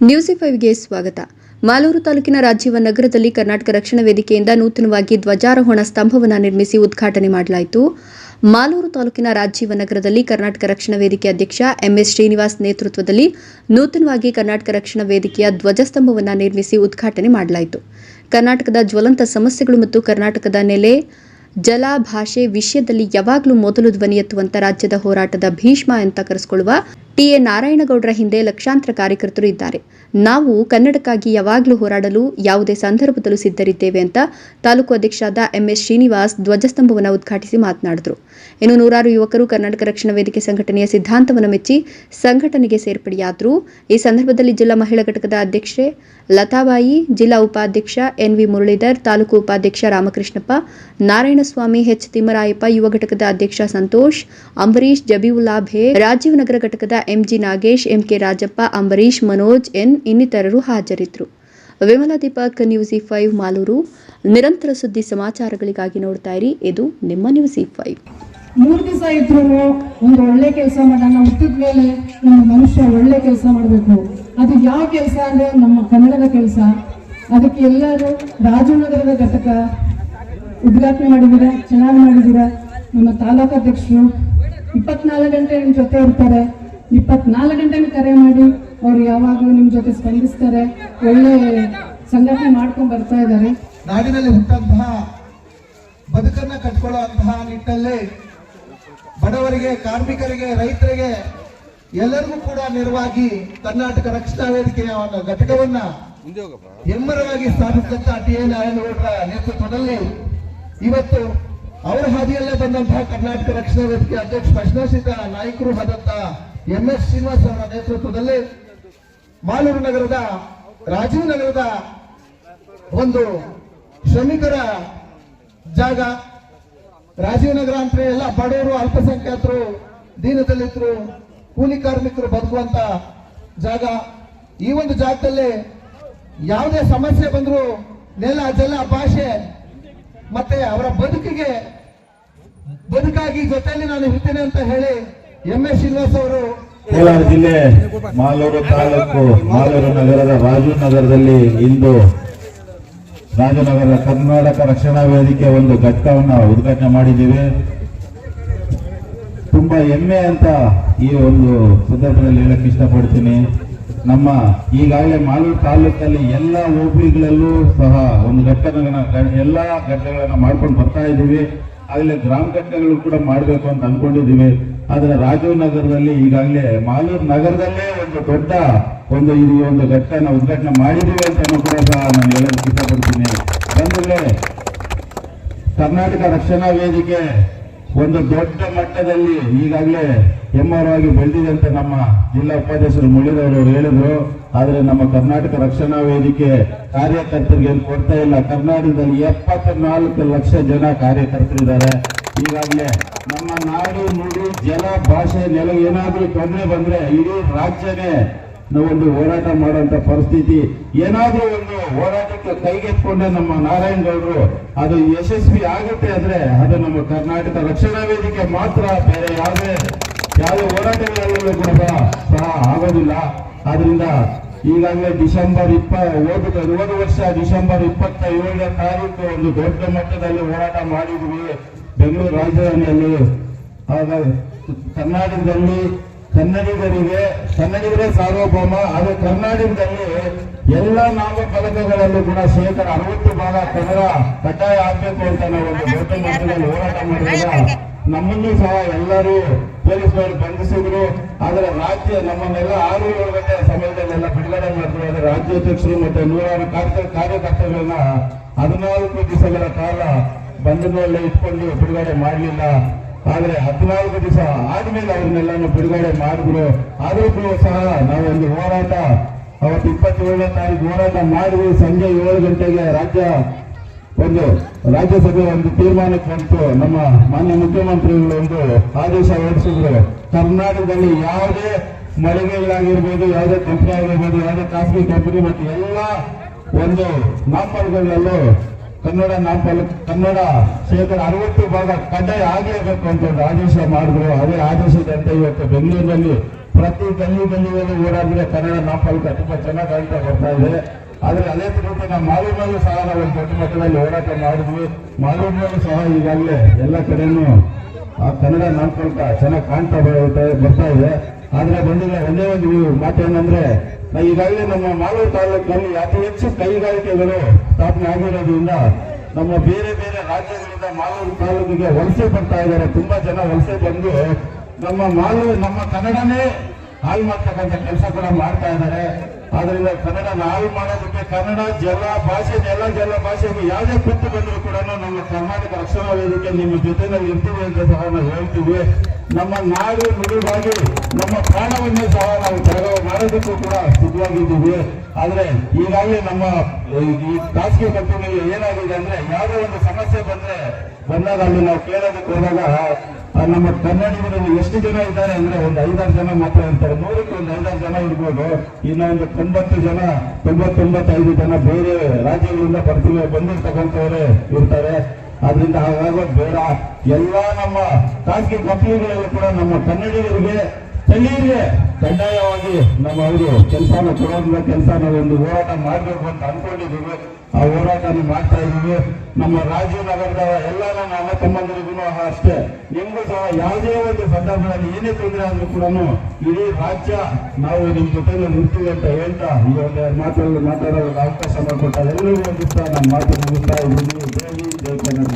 News ಫೈವ್ಗೆ ಸ್ವಾಗತ. ಮಾಲೂರು ತಾಲೂಕಿನ ರಾಜೀವ ನಗರದಲ್ಲಿ ಕರ್ನಾಟಕ ರಕ್ಷಣಾ ವೇದಿಕೆಯಿಂದ ನೂತನವಾಗಿ ಧ್ವಜಾರೋಹಣ ಸ್ತಂಭವನ್ನು ನಿರ್ಮಿಸಿ ಉದ್ಘಾಟನೆ ಮಾಡಲಾಯಿತು. ಮಾಲೂರು ತಾಲೂಕಿನ ರಾಜೀವ ನಗರದಲ್ಲಿ ಕರ್ನಾಟಕ ರಕ್ಷಣಾ ವೇದಿಕೆ ಅಧ್ಯಕ್ಷ ಎಂಎಸ್ ಶ್ರೀನಿವಾಸ್ ನೇತೃತ್ವದಲ್ಲಿ ನೂತನವಾಗಿ ಕರ್ನಾಟಕ ರಕ್ಷಣಾ ವೇದಿಕೆಯ ಧ್ವಜಸ್ತಂಭವನ್ನು ನಿರ್ಮಿಸಿ ಉದ್ಘಾಟನೆ ಮಾಡಲಾಯಿತು. ಕರ್ನಾಟಕದ ಜ್ವಲಂತ ಸಮಸ್ಯೆಗಳು ಮತ್ತು ಕರ್ನಾಟಕದ ನೆಲೆ ಜಲ ಭಾಷೆ ವಿಷಯದಲ್ಲಿ ಯಾವಾಗಲೂ ಮೊದಲು ಧ್ವನಿ ಎತ್ತುವಂತ ರಾಜ್ಯದ ಹೋರಾಟದ ಭೀಷ್ಮ ಅಂತ ಕರೆಸಿಕೊಳ್ಳುವ ಟಿಎ ನಾರಾಯಣಗೌಡರ ಹಿಂದೆ ಲಕ್ಷಾಂತರ ಕಾರ್ಯಕರ್ತರು ಇದ್ದಾರೆ. ನಾವು ಕನ್ನಡಕ್ಕಾಗಿ ಯಾವಾಗಲೂ ಹೋರಾಡಲು ಯಾವುದೇ ಸಂದರ್ಭದಲ್ಲೂ ಸಿದ್ಧರಿದ್ದೇವೆ ಅಂತ ತಾಲೂಕು ಅಧ್ಯಕ್ಷರಾದ ಎಂಎಸ್ ಶ್ರೀನಿವಾಸ್ ಧ್ವಜಸ್ತಂಭವನ್ನು ಉದ್ಘಾಟಿಸಿ ಮಾತನಾಡಿದರು. ಇನ್ನು ನೂರಾರು ಯುವಕರು ಕರ್ನಾಟಕ ರಕ್ಷಣಾ ವೇದಿಕೆ ಸಂಘಟನೆಯ ಸಿದ್ಧಾಂತವನ್ನು ಮೆಚ್ಚಿ ಸಂಘಟನೆಗೆ ಸೇರ್ಪಡೆಯಾದರು. ಈ ಸಂದರ್ಭದಲ್ಲಿ ಜಿಲ್ಲಾ ಮಹಿಳಾ ಘಟಕದ ಅಧ್ಯಕ್ಷೆ ಲತಾಬಾಯಿ, ಜಿಲ್ಲಾ ಉಪಾಧ್ಯಕ್ಷ ಎನ್ವಿ ಮುರಳೀಧರ್, ತಾಲೂಕು ಉಪಾಧ್ಯಕ್ಷ ರಾಮಕೃಷ್ಣಪ್ಪ, ನಾರಾಯಣಸ್ವಾಮಿ, ಎಚ್ ತಿಮ್ಮರಾಯಪ್ಪ, ಯುವ ಘಟಕದ ಅಧ್ಯಕ್ಷ ಸಂತೋಷ್ ಅಂಬರೀಶ್ ಜಬೀವುಲ್ಲಾ ಭೇ, ರಾಜೀವ್ ನಗರ ಘಟಕದ M G Nagesh, M K Rajappa Ambareesh Manoj, N ಇನ್ನಿತರರು ಹಾಜರಿದ್ದರು. Vimala Deepak, news E five Malur. ನಿರಂತರ ಸುದ್ದಿ ಸಮಾಚಾರಗಳಿಗಾಗಿ ನೋಡ್ತಾ ಇರಿ. ಇದು ನಿಮ್ಮ ನ್ಯೂಸ್ ಇ ಫೈವ್. ಮೂರು ದಿವಸ ಇದ್ರು ಒಂದು ಒಳ್ಳೆ ಕೆಲಸ ಮಾಡೋಣ ಹುಟ್ಟಿದ ಮೇಲೆ ನಮ್ಮ ಮನುಷ್ಯ ಒಳ್ಳೆ ಕೆಲಸ ಮಾಡಬೇಕು. ಅದು ಯಾವ ಕೆಲಸ ಅಂದರೆ ನಮ್ಮ ಕನ್ನಡದ ಕೆಲಸ. ಅದಕ್ಕೆ ಎಲ್ಲರೂ ರಾಜನಗರದ ಘಟಕ ಉದ್ಘಾಟನೆ ಮಾಡಿದ್ದೀರಾ? ಚೆನ್ನಾಗಿ ಮಾಡಿದ್ದೀರಾ? ನಮ್ಮ ತಾಲೂಕು ಅಧ್ಯಕ್ಷರು ಇಪ್ಪತ್ನಾಲ್ಕು ಗಂಟೆ ನಿಮ್ಮ ಜೊತೆ ಇರ್ತಾರೆ. ಇಪ್ಪತ್ನಾಲ್ಕು ಗಂಟೆನೂ ಕರೆ ಮಾಡಿ, ಅವ್ರು ಯಾವಾಗಲೂ ನಿಮ್ಮ ಜೊತೆ ಸ್ಪಂದಿಸ್ತಾರೆ. ಒಳ್ಳೆ ಸಂಘಟನೆ ಮಾಡ್ಕೊಂಡು ಬರ್ತಾ ಇದ್ದಾರೆ. ನಾಡಿನಲ್ಲಿ ಹುಟ್ಟಂತಹ ಬದುಕನ್ನ ಕಟ್ಕೊಳ್ಳುವಂತಹ ನಿಟ್ಟಲ್ಲಿ ಬಡವರಿಗೆ, ಕಾರ್ಮಿಕರಿಗೆ, ರೈತರಿಗೆ ಎಲ್ಲರಿಗೂ ಕೂಡ ನೆರವಾಗಿ ಕರ್ನಾಟಕ ರಕ್ಷಣಾ ವೇದಿಕೆಯ ಒಂದು ಘಟಕವನ್ನ ಹೆಮ್ಮರವಾಗಿ ಸ್ಥಾಪಿಸಿದಂತ ಟಿ ಎ ನಾರಾಯಣಗೌಡರ ನೇತೃತ್ವದಲ್ಲಿ ಇವತ್ತು ಅವರ ಹಾದಿಯಲ್ಲೇ ಬಂದಂತಹ ಕರ್ನಾಟಕ ರಕ್ಷಣಾ ವೇದಿಕೆ ಅಧ್ಯಕ್ಷ ಪ್ರಶ್ನಾಸಿತ ನಾಯಕರು ಆದಂತ ಎಂ ಎಸ್ ಶ್ರೀನಿವಾಸ್ ಅವರ ನೇತೃತ್ವದಲ್ಲಿ ಮಾಲೂರು ನಗರದ, ರಾಜೀವ್ ನಗರದ ಒಂದು ಶ್ರಮಿಕರ ಜಾಗ. ರಾಜೀವ್ ನಗರ ಅಂತ ಎಲ್ಲ ಬಡವರು ಅಲ್ಪಸಂಖ್ಯಾತರು, ದೀನದಲಿತರು, ಕೂಲಿ ಕಾರ್ಮಿಕರು ಬದುಕುವಂತ ಜಾಗ. ಈ ಒಂದು ಜಾಗದಲ್ಲಿ ಯಾವುದೇ ಸಮಸ್ಯೆ ಬಂದರೂ ನೆಲ, ಜಲ, ಭಾಷೆ ಮತ್ತೆ ಅವರ ಬದುಕಿಗೆ, ಬದುಕಾಗಿ ಜೊತೆಯಲ್ಲಿ ನಾನು ಇರ್ತೇನೆ ಅಂತ ಹೇಳಿ ಕೋಲಾರ ಜಿಲ್ಲೆ ಮಾಲೂರು ತಾಲೂಕು ಮಾಲೂರು ನಗರದ ರಾಜು ನಗರದಲ್ಲಿ ಇಂದು ರಾಜನಗರ ಕರ್ನಾಟಕ ರಕ್ಷಣಾ ವೇದಿಕೆ ಒಂದು ಘಟ್ಟವನ್ನು ಉದ್ಘಾಟನೆ ಮಾಡಿದ್ದೀವಿ. ತುಂಬಾ ಹೆಮ್ಮೆ ಅಂತ ಈ ಒಂದು ಸಂದರ್ಭದಲ್ಲಿ ಹೇಳಕ್ ಇಷ್ಟಪಡ್ತೀನಿ. ನಮ್ಮ ಈಗಾಗಲೇ ಮಾಲೂರು ತಾಲೂಕಲ್ಲಿ ಎಲ್ಲ ಓಪಿಗಳಲ್ಲೂ ಸಹ ಒಂದು ಘಟ್ಟಗಳನ್ನು, ಎಲ್ಲ ಘಟ್ಟಗಳನ್ನು ಮಾಡ್ಕೊಂಡು ಬರ್ತಾ ಇದ್ದೀವಿ. ಆಗಲೇ ಗ್ರಾಮ ಘಟಕಗಳು ಕೂಡ ಮಾಡಬೇಕು ಅಂತ ಅನ್ಕೊಂಡಿದ್ದೀವಿ. ಆದ್ರೆ ರಾಜೀವ್ ನಗರದಲ್ಲಿ ಈಗಾಗಲೇ ಮಾಲೂರು ನಗರದಲ್ಲೇ ಒಂದು ದೊಡ್ಡ ಒಂದು ಈ ಒಂದು ಘಟಕನ ಉದ್ಘಾಟನೆ ಮಾಡಿದ್ದೀವಿ ಅಂತ ಕೂಡ ಸಹ ನಾನು ಹೇಳೋದಕ್ಕೆ ಇಷ್ಟಪಡ್ತೀನಿ ಬಂಧುಗಳೇ ಕರ್ನಾಟಕ ರಕ್ಷಣಾ ವೇದಿಕೆ ಒಂದು ದೊಡ್ಡ ಮಟ್ಟದಲ್ಲಿ ಈಗಾಗಲೇ ಎಂ ಆರ್ ಆಗಿ ಬೆಳೆದಿದೆ ಅಂತ ನಮ್ಮ ಜಿಲ್ಲಾ ಉಪಾಧ್ಯಕ್ಷರು ಮುಳಿದವರು ಹೇಳಿದ್ರು. ಆದರೆ ನಮ್ಮ ಕರ್ನಾಟಕ ರಕ್ಷಣಾ ವೇದಿಕೆ ಕಾರ್ಯಕರ್ತರಿಗೆ ಏನು ಕೊಡ್ತಾ ಇಲ್ಲ. ಕರ್ನಾಟಕದಲ್ಲಿ ಎಪ್ಪತ್ನಾಲ್ಕು ಲಕ್ಷ ಜನ ಕಾರ್ಯಕರ್ತರಿದ್ದಾರೆ. ಈಗಾಗಲೇ ನಮ್ಮ ನಾಡು ನುಡಿ ಜಲ ಭಾಷೆ ನೆಲ ಏನಾದರೂ ತೊಂದರೆ ಬಂದ್ರೆ ಇಡೀ ರಾಜ್ಯನೇ ನಾವೊಂದು ಹೋರಾಟ ಮಾಡುವಂತ ಪರಿಸ್ಥಿತಿ. ಏನಾದ್ರೂ ಒಂದು ಹೋರಾಟಕ್ಕೆ ಕೈಗೆತ್ಕೊಂಡೆ ನಮ್ಮ ನಾರಾಯಣ ಗೌಡರು, ಅದು ಯಶಸ್ವಿ ಆಗುತ್ತೆ ಅಂದ್ರೆ ಅದು ನಮ್ಮ ಕರ್ನಾಟಕ ರಕ್ಷಣಾ ವೇದಿಕೆ ಮಾತ್ರ, ಬೇರೆ ಯಾವುದೇ ಯಾವ ಹೋರಾಟಗಳಲ್ಲೂ ಕೂಡ ಸಹ ಆಗೋದಿಲ್ಲ. ಆದ್ರಿಂದ ಈಗಾಗಲೇ ಡಿಸೆಂಬರ್ ಇಪ್ಪ ಹೋದ ಹೋದ ವರ್ಷ, ಡಿಸೆಂಬರ್ ಇಪ್ಪತ್ತ ಏಳನೇ ತಾರೀಕು ಒಂದು ದೊಡ್ಡ ಮಟ್ಟದಲ್ಲಿ ಹೋರಾಟ ಮಾಡಿದ್ವಿ. ಬೆಂಗಳೂರು ರಾಜಧಾನಿಯಲ್ಲಿ. ಆಗ ಕರ್ನಾಟಕದಲ್ಲಿ ಕನ್ನಡಿಗರಿಗೆ, ಕನ್ನಡಿಗರೇ ಸಾರ್ವಭೌಮ ಅದು ಕರ್ನಾಟಕದಲ್ಲಿ ಎಲ್ಲ ನಾಮ ಫಲಕಗಳಲ್ಲೂ ಕೂಡ ಶೇಕಡ ಅರವತ್ತು ಭಾಗ ಕನ್ನಡ ಕಡ್ಡಾಯ ಆಗ್ಬೇಕು ಅಂತ ನಾವು ಒಂದು ದೊಡ್ಡ ಮಟ್ಟದಲ್ಲಿ ಹೋರಾಟ ಮಾಡಿದಾಗ ನಮ್ಮನ್ನು ಸಹ ಎಲ್ಲರೂ ಪೊಲೀಸರು ಬಂಧಿಸಿದ್ರು. ಆದರೆ ರಾಜ್ಯ ನಮ್ಮನ್ನೆಲ್ಲ ಆರು ಏಳು ಗಂಟೆ ಸಮಯದಲ್ಲೆಲ್ಲ ಬಿಡುಗಡೆ ಮಾಡಿದ್ರು. ಆದರೆ ರಾಜ್ಯಾಧ್ಯಕ್ಷರು ಮತ್ತೆ ನೂರಾರು ಕಾರ್ಯಕರ್ತಗಳನ್ನ ಹದಿನಾಲ್ಕು ದಿವಸಗಳ ಕಾಲ ಬಂಧನದಲ್ಲಿ ಇಟ್ಕೊಂಡು ಬಿಡುಗಡೆ ಮಾಡಲಿಲ್ಲ. ಆದ್ರೆ ಹದಿನಾಲ್ಕು ದಿವಸ ಆದ್ಮೇಲೆ ಅವ್ರನ್ನೆಲ್ಲಾನು ಬಿಡುಗಡೆ ಮಾಡಿದ್ರು. ಆದ್ರೂ ಸಹ ನಾವೊಂದು ಹೋರಾಟ, ಅವತ್ತು ಇಪ್ಪತ್ತೇಳನೇ ತಾರೀಕು ಹೋರಾಟ ಮಾಡಿದ್ವಿ. ಸಂಜೆ ಏಳು ಗಂಟೆಗೆ ರಾಜ್ಯ ಒಂದು ರಾಜ್ಯಸಭೆ ಒಂದು ತೀರ್ಮಾನಕ್ಕೆ ಬಂತು. ನಮ್ಮ ಮಾನ್ಯ ಮುಖ್ಯಮಂತ್ರಿಗಳು ಒಂದು ಆದೇಶ ಹೊರಡಿಸಿದ್ರು. ಕರ್ನಾಟಕದಲ್ಲಿ ಯಾವುದೇ ಮಳಿಗೆಗಳಾಗಿರ್ಬೋದು, ಯಾವುದೇ ಕಂಪನಿ ಆಗಿರ್ಬೋದು ಯಾವುದೇ ಖಾಸಗಿ ಕಂಪನಿ, ಮತ್ತು ಎಲ್ಲ ಒಂದು ನಾಮಫಲಗಳಲ್ಲೂ ಕನ್ನಡ ನಾಮಫಲ ಕನ್ನಡ ಶೇಕಡ ಅರವತ್ತು ಭಾಗ ಕಡ್ಡಾಯ ಆಗಲೇಬೇಕು ಅಂತ ಒಂದು ಆದೇಶ ಮಾಡಿದ್ರು. ಅದೇ ಆದೇಶದಂತೆ ಇವತ್ತು ಬೆಂಗಳೂರಿನಲ್ಲಿ ಪ್ರತಿ ಗಲ್ಲಿ ಗಲ್ಲಿಯಲ್ಲಿ ಓಡಾಡಿದ್ರೆ ಕನ್ನಡ ನಾಪಲ್ಕ ತುಂಬಾ ಚೆನ್ನಾಗಿ ಕಾಣ್ತಾ ಬರ್ತಾ ಇದೆ. ಆದರೆ ಅದೇ ರೀತಿ ನಾವು ಮಾಲೂಮಲ್ಲೂ ಸಹ ನಾವು ದೊಡ್ಡ ಮಟ್ಟದಲ್ಲಿ ಹೋರಾಟ ಮಾಡಿದ್ವಿ. ಮಾಲೂಮಲ್ಲೂ ಸಹ ಈಗಾಗಲೇ ಎಲ್ಲ ಕಡೆನೂ ಆ ಕನ್ನಡ ನಾಮಫಲಕ ಚೆನ್ನಾಗಿ ಕಾಣ್ತಾ ಬರ್ತಾ ಇದೆ. ಆದ್ರೆ ಬಂದಿಲ್ಲ ಒಂದೇ ಒಂದು ಮಾತೇನಂದ್ರೆ ಈಗಾಗಲೇ ನಮ್ಮ ಮಾಲೂರು ತಾಲೂಕಿನಲ್ಲಿ ಅತಿ ಹೆಚ್ಚು ಕೈಗಾರಿಕೆಗಳು ಸ್ಥಾಪನೆ ಆಗಿರೋದ್ರಿಂದ ನಮ್ಮ ಬೇರೆ ಬೇರೆ ರಾಜ್ಯಗಳಿಂದ ಮಾಲೂರು ತಾಲೂಕಿಗೆ ವಲಸೆ ಬರ್ತಾ ಇದ್ದಾರೆ. ತುಂಬಾ ಜನ ವಲಸೆ ಬಂದು ನಮ್ಮ ಮಾಲೂರು ನಮ್ಮ ಕನ್ನಡನೇ ಹಾಳು ಮಾಡ್ತಕ್ಕಂಥ ಕೆಲಸ ಕೂಡ ಮಾಡ್ತಾ ಇದ್ದಾರೆ. ಆದ್ರಿಂದ ಕನ್ನಡ ನಾವು ಮಾಡೋದಕ್ಕೆ ಕನ್ನಡ ಜಲ ಭಾಷೆ, ಎಲ್ಲ ಜಲ ಭಾಷೆಗೆ ಯಾವುದೇ ಕುತ್ತು ಬಂದರೂ ಕೂಡ ನಮ್ಮ ಕರ್ನಾಟಕ ರಕ್ಷಣಾ ನಿಮ್ಮ ಜೊತೆನಲ್ಲಿ ಇರ್ತೀವಿ ಅಂತ ಸಹ ನಾವು ಹೇಳ್ತೀವಿ. ನಮ್ಮ ನಾಡು ನುಡಿಗಾಗಿ, ನಮ್ಮ ಪ್ರಾಣವನ್ನೇ ಸಹ ನಾವು ತ್ಯಾಗ ಮಾಡೋದಕ್ಕೂ ಕೂಡ ಸಿದ್ಧವಾಗಿದ್ದೀವಿ. ಆದ್ರೆ ಈಗಾಗಲೇ ನಮ್ಮ ಈ- ಖಾಸಗಿ ಕಂಪನಿಯಲ್ಲಿ ಏನಾಗಿದೆ ಅಂದ್ರೆ ಯಾವುದೇ ಒಂದು ಸಮಸ್ಯೆ ಬಂದ್ರೆ ಬಂದಾಗ ಅಲ್ಲಿ ನಾವು ಕೇಳೋದಕ್ಕೆ ಹೋದಾಗ ನಮ್ಮ ಕನ್ನಡಿಗರಲ್ಲಿ ಎಷ್ಟು ಜನ ಇದ್ದಾರೆ ಅಂದ್ರೆ ಒಂದು ಐದಾರು ಜನ ಮಾತ್ರ ಇರ್ತಾರೆ. ನೂರಕ್ಕೆ ಒಂದು ಐದಾರು ಜನ ಇರ್ಬೋದು. ಇನ್ನೊಂದು ತೊಂಬತ್ತು ಜನ, ತೊಂಬತ್ತೊಂಬತ್ತೈದು ಜನ ಬೇರೆ ರಾಜ್ಯಗಳಿಂದ ಬರ್ತೀವಿ, ಬಂದಿರ್ತಕ್ಕಂಥವರೇ ಇರ್ತಾರೆ. ಅದರಿಂದ ಹಾಗಾಗೋದು ಬೇಡ. ಎಲ್ಲಾ ನಮ್ಮ ಖಾಸಗಿ ಕಂಪನಿಗಳಲ್ಲೂ ಕೂಡ ನಮ್ಮ ಕನ್ನಡಿಗರಿಗೆ ಸ್ಥಳೀಯರಿಗೆ ಕಡ್ಡಾಯವಾಗಿ ನಮ್ಮ ಅವರು ಕೆಲಸನ ಕೊಡೋದ್ರ ಕೆಲಸ ಒಂದು ಹೋರಾಟ ಮಾಡಬೇಕು ಅಂತ ಅನ್ಕೊಂಡಿದ್ದೀವಿ. ಆ ಹೋರಾಟನ ಮಾಡ್ತಾ ಇದ್ದೀವಿ. ನಮ್ಮ ರಾಜ್ಯ ಎಲ್ಲ ನನ್ನ ಅಣ್ಣ ತಮ್ಮಂದಿರಿಗೂ ಅಷ್ಟೇ. ನಿಮಗೂ ಸಹ ಯಾವುದೇ ಒಂದು ಸಂದರ್ಭದಲ್ಲಿ ಏನೇ ತೊಂದರೆ ಆದರೂ ಕೂಡ ಇಡೀ ರಾಜ್ಯ ನಾವು ನಿಮ್ಮ ಜೊತೆ ನಿಲ್ತೀವಿ ಅಂತ ಹೇಳ್ತಾ ಈ ಒಂದು ಮಾತಾಡಲು ಮಾತಾಡೋದಕ್ಕೆ ಅವಕಾಶ ಮಾಡಿಕೊಟ್ಟ ಎಲ್ಲರಿಗೂ ಒಂದು ನಾನು ಮಾತು ಮುಗಿಸ್ತಾ ಇದ್ದೀನಿ. ಜೈ ಕನ್ನಡ